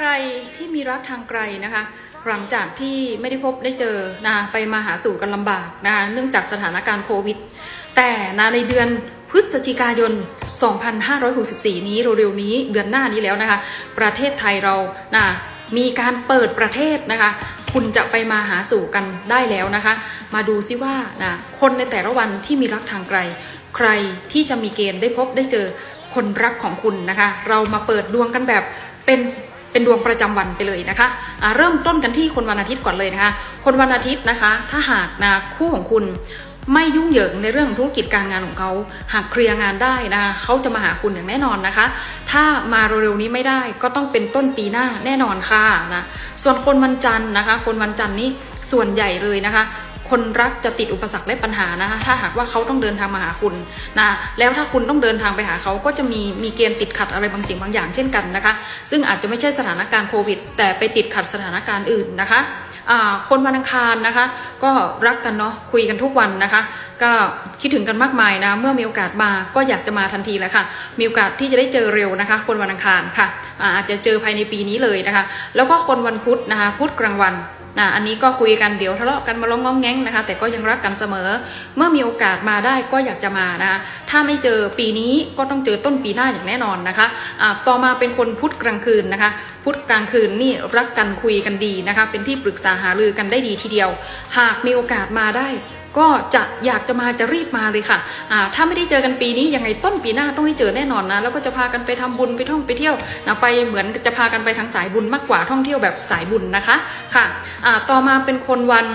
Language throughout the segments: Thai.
ใครที่มีรักทางไกลนะคะ หลังจากที่ไม่ได้พบได้เจอนะไปมาหาสู่กันลำบากนะคะเนื่องจากสถานการณ์โควิด แต่นะในเดือนพฤศจิกายน 2564 นี้เร็วๆนี้เดือนหน้านี้แล้วนะคะ ประเทศไทยเรานะมีการเปิดประเทศนะคะ คุณจะไปมาหาสู่กันได้แล้วนะคะ มาดูซิว่านะคนในแต่ละวันที่มีรักทางไกล ใครที่จะมีเกณฑ์ได้พบได้เจอคนรักของคุณนะคะ เรามาเปิดดวงกันแบบเป็น เป็นดวงประจำวันไปเลยนะคะอ่าเริ่มต้นกันที่คนวันอาทิตย์ก่อนเลยนะคะ คนวันอาทิตย์นะคะ ถ้าหากนะคู่ของคุณไม่ยุ่งเหยิงในเรื่องของธุรกิจการงานของเขา หากเคลียร์งานได้นะเขาจะมาหาคุณอย่างแน่นอนนะคะ ถ้ามาเร็วๆนี้ไม่ได้ก็ต้องเป็นต้นปีหน้าแน่นอนค่ะนะส่วนคนวันจันทร์นะคะ คนวันจันทร์นี่ส่วนใหญ่เลยนะคะ คนรักจะติดอุปสรรคและปัญหานะคะถ้าหากว่าเขาต้องเดินทางมาหาคุณนะแล้วถ้าคุณต้องเดินทางไปหาเขาก็จะมีมีเกณฑ์ติดขัดอะไรบางสิ่งบางอย่างเช่นกันนะคะ ซึ่งอาจจะไม่ใช่สถานการณ์โควิด แต่ไปติดขัดสถานการณ์อื่นนะคะคนวันอังคารนะคะ ก็รักกันเนาะคุยกันทุกวันนะคะ ก็คิดถึงกันมากมายนะเมื่อมีโอกาสมาก็อยากจะมาทันทีเลยค่ะ มีโอกาสที่จะได้เจอเร็วนะคะ คนวันอังคารค่ะอาจจะเจอภายในปีนี้เลยนะคะ แล้วก็คนวันพุธนะคะพุธกลางวัน นะอันนี้ก็คุยกันเดี๋ยวทะเลาะกันมาล้มง้องแง้งนะคะ แต่ก็ยังรักกันเสมอ เมื่อมีโอกาสมาได้ก็อยากจะมานะคะถ้าไม่เจอปีนี้ก็ต้องเจอต้นปีหน้าอย่างแน่นอนนะคะะต่อมาเป็นคนพุธกลางคืนนะคะ พุธกลางคืนนี่รักกันคุยกันดีนะคะ เป็นที่ปรึกษาหารือกันได้ดีทีเดียว หากมีโอกาสมาได้ ก็จะอยากจะมาจะรีบมาเลยค่ะะถ้าไม่ได้เจอกันปีนี้ยังไงต้นปีหน้าต้องได้เจอแน่นอนนะแล้วก็จะพากันไปทำบุญไปท่องไปเที่ยวนะไปเหมือนจะพากันไปทางสายบุญมากกว่าท่องเที่ยวแบบสายบุญนะคะค่ะะต่อมาเป็นคนวัน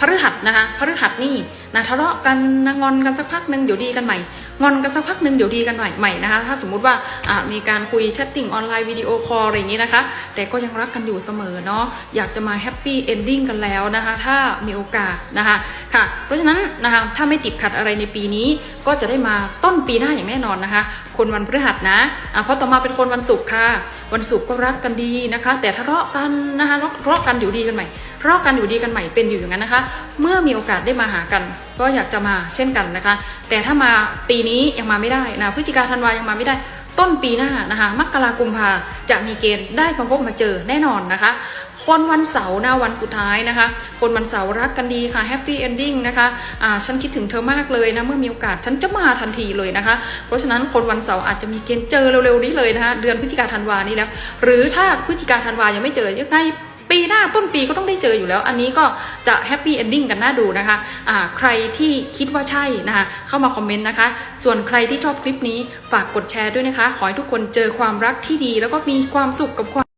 พฤหัสนะคะพฤหัสนี่นะทะเลาะกันนะงอนกันสักพักหนึ่งเดี๋ยวดีกันใหม่งอนกันสักพักหนึ่งเดี๋ยวดีกันใหม่ใหม่นะคะถ้าสมมุติว่ามีการคุยแชทติ้งออนไลน์วิดีโอคอลอะไรอย่างนี้นะคะ แต่ก็ยังรักกันอยู่เสมอเนาะอยากจะมาแฮปปี้เอนดิ้งกันแล้วนะคะ ถ้ามีโอกาสนะคะค่ะ เพราะฉะนั้นนะคะถ้าไม่ติดขัดอะไรในปีนี้ก็จะได้มาต้นปีหน้าอย่างแน่นอนนะคะ คนวันพฤหัสนะะเพราะต่อมาเป็นคนวันศุกร์ค่ะ วันศุกร์ก็รักกันดีนะคะ แต่ทะเลาะกันนะคะทะเลาะกันอยู่ดีกันใหม่ทะเลาะกันอยู่ดีกันใหม่เป็นอยู่อย่างนั้นนะคะ เมื่อมีโอกาสได้มาหากัน ก็อยากจะมาเช่นกันนะคะ แต่ถ้ามาปีนี้ยังมาไม่ได้นะพฤศจิกาธันวายังมาไม่ได้ต้นปีหน้านะคะมกรากุมภาจะมีเกณฑ์ได้พบมาเจอแน่นอนนะคะ คนวันเสาร์นะวันสุดท้ายนะคะ คนวันเสาร์รักกันดีค่ะแฮปปี้เอนดิ้งนะคะอ่าฉันคิดถึงเธอมากเลยนะเมื่อมีโอกาสฉันจะมาทันทีเลยนะคะ เพราะฉะนั้นคนวันเสาร์อาจจะมีเกณฑ์เจอเร็วๆนี้เลยนะคะเดือนพฤศจิกาธันวานี้แล้ว หรือถ้าพฤศจิกาธันวายังไม่เจอยังไง ปีหน้าต้นปีก็ต้องได้เจออยู่แล้ว อันนี้ก็จะแฮปปี้เอนดิ้งกันน่าดูนะคะอ่าใครที่คิดว่าใช่นะคะ เข้ามาคอมเมนต์นะคะ ส่วนใครที่ชอบคลิปนี้ฝากกดแชร์ด้วยนะคะ ขอให้ทุกคนเจอความรักที่ดี แล้วก็มีความสุขกับความ